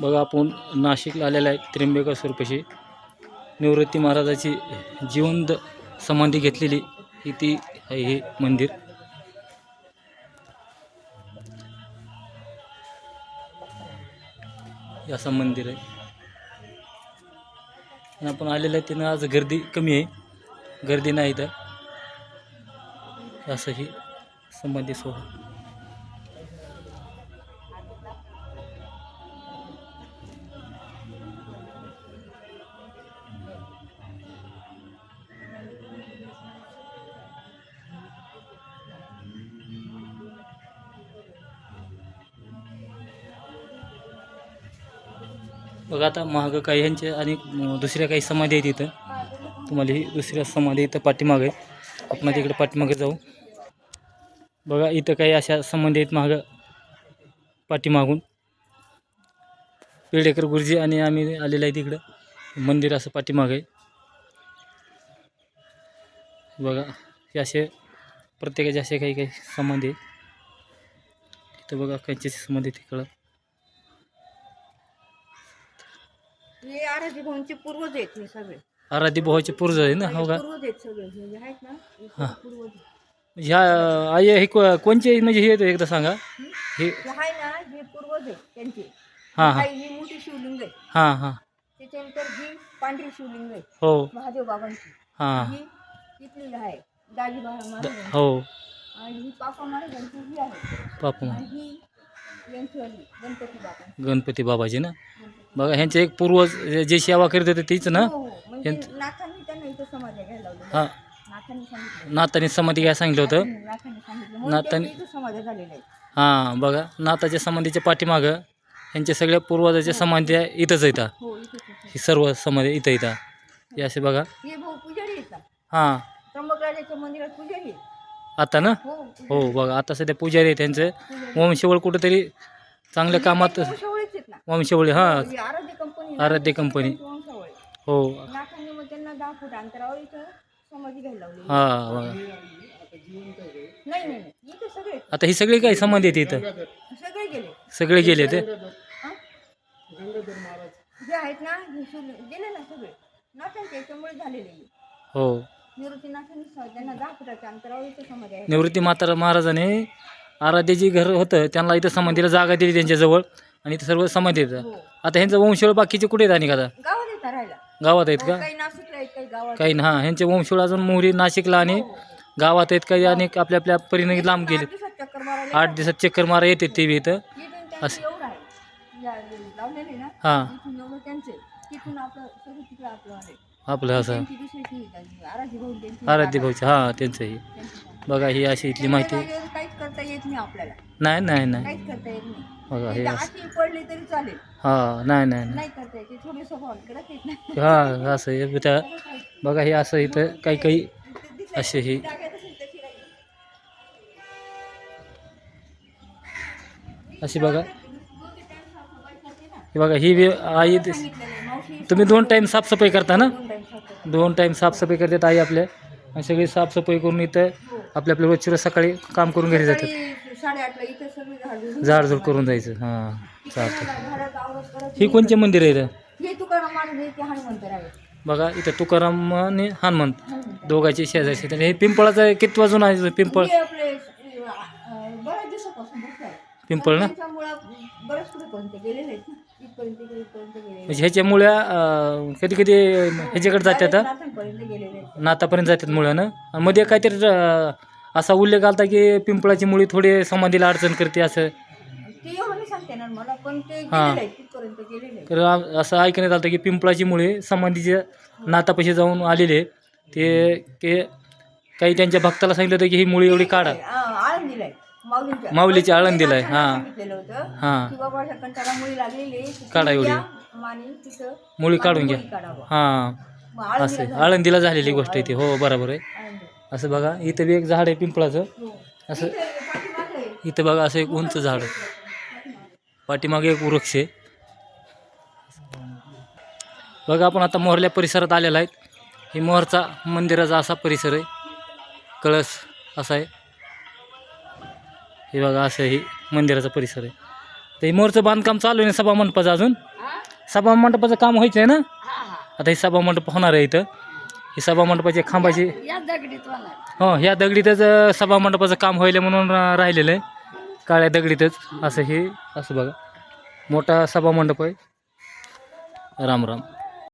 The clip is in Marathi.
बघा आपण नाशिकला आलेला आहे त्र्यंबकेश्वरपाशी निवृत्ती महाराजाची जिवंत समाधी घेतलेली ही ती आहे हे मंदिर. असं मंदिर आहे. आणि आपण आलेलं आहे त्यानं आज गर्दी कमी आहे. गर्दी नाही तर असं ही समाधी सोहळा. बघा आता महाग काही ह्यांचे आणि दुसऱ्या काही समाधी आहेत इथं. तुम्हाला ही दुसऱ्या समाधी इथं पाठीमागे आहे. आपण तिकडे पाठीमागे जाऊ. बघा इथं काही अशा समाधी आहेत मागं पाठीमागून. पेडेकर गुरुजी आणि आम्ही आलेलो आहे तिकडं. मंदिर असं पाठीमागे आहे. बघा हे असे प्रत्येकाचे असे काही काही संबंध आहे इथं बघा काहीचे संबंध आहे तिकडं हे आराधी भाऊंचे पूर्वज आहेत हे सगळे. आराध्य भावाचे पूर्वज आहे ना हो का? पूर्वज आहेत सगळे हे जे आहेत ना हे हा. पूर्वज आहेत. ह्या आई हे को- कोणचे म्हणजे हे एकदा सांगा. हे हे आहे ना हे पूर्वज आहेत त्यांचे. हाँ हाँ. काही ही मोठी शिवलिंग आहे. हाँ हाँ. त्याच्यानंतर ही पांढरी शिवलिंग आहे. हो. महादेव बाबांची. हाँ. ही इथली आहे दाजी महाराज हो. आणि ही पापा महाराजांची ही आहे. बापू आणि ही यांची वाली, गणपती बाबा गणपती बाबाजी ना? बघा ह्यांचे एक पूर्वज जे सेवा करीत होते तीच ना? हो, हो. म्हणजे यांचं- नाथांनी त्यांना इथं समाधी घ्यायला लावलं. हां. नाथांनी सांगितलं. नाताने समाधी घ्या सांगितलं होतं? नाथांनी सांगितलं. म्हणून नाथांनी- त्यांच्या इथं समाधी झालेल्या आहेत. हां बघा. नाताच्या समाधीच्या पाठीमागं ह्यांच्या सगळ्या पूर्वजाच्या समाध्या इथंच येतात हो इथेच. ही सर्व समाधी इथं येतात हे असे बघा. हे भाऊ पुजारी हां. त्र्यंबकराजाच्या मंदिरात पुजारी आहेत. आता ना? हो हो बघा. आता सध्या पुजारी आहे त्यांचं पुजारी. वंशवळ कुठंतरी चांगल्या कामात आहेत ना वंशवळी हां. ही आराध्य कंपनी आराध्य कंपनी. वंशावळ. हो. नाथांनी मग त्यांना दहा फूट अंतरावर इथं समाधी घ्यायला लावली हां बघा नाही नाही नाही. इथे सगळे. आहेत. आता ही सगळी काही संबंध येते इथं सगळे गेले. सगळे गेले ते? हा? जे आहेत ना हे शिवलिंग गेले ना सगळे. नाथांच्या याच्यामुळे झालेले आहे. हो. निवृत्तीनाथांनी स- त्यांना दहा फुटाच्या अंतरावर इथं समाधी आहे. निवृत्ती माता महाराजाने आराध्य जे घर होतं त्यांना इथं समाधीला जागा दिली त्यांच्याजवळ. आणि इथं सर्व समाधी येतं. हो. आता ह्यांचं वंशवळ बाकीचे कुठे आहेत आणि का आता? गावात येतात राहायला. गावात आहेत हो, का? काही नाशिकला आहेत काही गावात काही ना हां ह्यांचे वंशवळ अजून मोहरी नाशिकला आणि गावात आहेत काही आणि आपल्या आपल्या परीने लांब गेले आठ दिवसात चक्कर मारायला आठ दिवसात चक्कर मारा येते ते बी इथं. इथून त्यांचं एवढं आहे. या- लावलेले ना हां. इथून एवढं त्यांचे. तिथून आपलं सगळं तिकडे आपलं आहे. आपलं असं. त्यांची दुसरी ती त्यांची आराध्य भाऊ त्यांची. आराध्य भाऊचं हां त्यांचंही. त्यांची जागा. बघा ही अशी इथली माहिती. करता येत नाही आपल्याला. नाही नाही नाही. काहीच करता येत नाही. बघा हे असं आठी पडली तरी चालेल. हां नाही नाही नाही. नाही करता येते. थोडी नाही. हां असं हे त्या बघा हे असं इथं काही काही ते असे हे. अशी बघा. हे बघा ही वे- आई दिस- सांगितलेलं आहे, मावशी तुम्ही दोन टाईम साफसफाई करता ना? दोन टाईम साफसफाई करतात आई आपल्या. आणि सगळी साफसफाई करून इथं आपल्या आपल्या रोजची रोज सकाळी काम करून घरी जातात. सकाळी साडेआठला इथं सगळी झाड झाडझूड करून जायचं. हां चालतं घरात आवरत करत ही कोणचे मंदिर आहे इथं? हे तुकाराम महाराज हे ते हनुमंत आहे बघा इथं तुकाराम आणि हनुमंत. हनुमंत. दोघांची शेजारची तर हे पिंपळाचं किती वाजून आहे पिंपळ? हे आपले अं, बऱ्याच दिवसापासून बसलाय. पिंपळ ना? त्यांच्यामुळं बऱ्याच पुढेपर्यंत गेलेले आहेत ना. इथपर्यंत गेले, इथपर्यंत गेलेले म्हणजे ह्याच्यामुळे कधी कधी ह्याच्याकडे जातात बऱ्याच नाथांपर्यंत गेलेले आहेत. नातापर्यंत जातात मुळानं आणि मध्ये काहीतरी अं, असा उल्लेख आलता की पिंपळाची मुळी थोडी समाधीला अडचण करते असं. ते एवढं नाही सांगते ना मला पण ते हा. गेलेले आहेत तिथपर्यंत गेलेले आहेत. तर आ- असं ऐकण्यात आलं की पिंपळाची मुळे समाधीच्या नातापाशी जाऊन आलेले ते ते काही त्यांच्या भक्ताला सांगितलं होतं की ही मुळी एवढी काढा. हा, माऊलींच्या माऊलीची आळंद दिलाय, नाथांना हा. सांगितलेलं होतं हां की बाबा ह्या कंटाला मुळी लागलेली आहे, तिथून काढा एवढी. त्या माने तिथं मुळी काढून घ्या काढावं. हां मग आळंदीला असं झालं. आळंदीला झालेली गोष्ट आहे ती हो बरोबर आहे आळंदी. असं बघा इथं बी एक झाड आहे पिंपळाचं हो. असं इथं पाठीमागं आहे. इथं बघा असं एक उंच झाड आहे पाठीमागे एक वृक्ष आहे बघा आपण आता मोहरल्या परिसरात आलेला आहे ही मोहरचा मंदिराचा असा परिसर आहे कळस असा आहे हे बघा असं ही मंदिराचा परिसर आहे. तर हे मोहरचं बांधकाम चालू आहे ना सभा मंडपाचं अजून? सभा मंडपाचं काम व्हायचं आहे ना? आता हे सभा मंडप होणार आहे इथं. ही सभा मंडपाची खांबाची या हो ह्या दगडीतच सभा मंडपाचं काम व्हायलं म्हणून राहिलेलं आहे. काळ्या दगडीतच. असं हे असं बघा. मोठा सभा मंडप आहे. राम राम.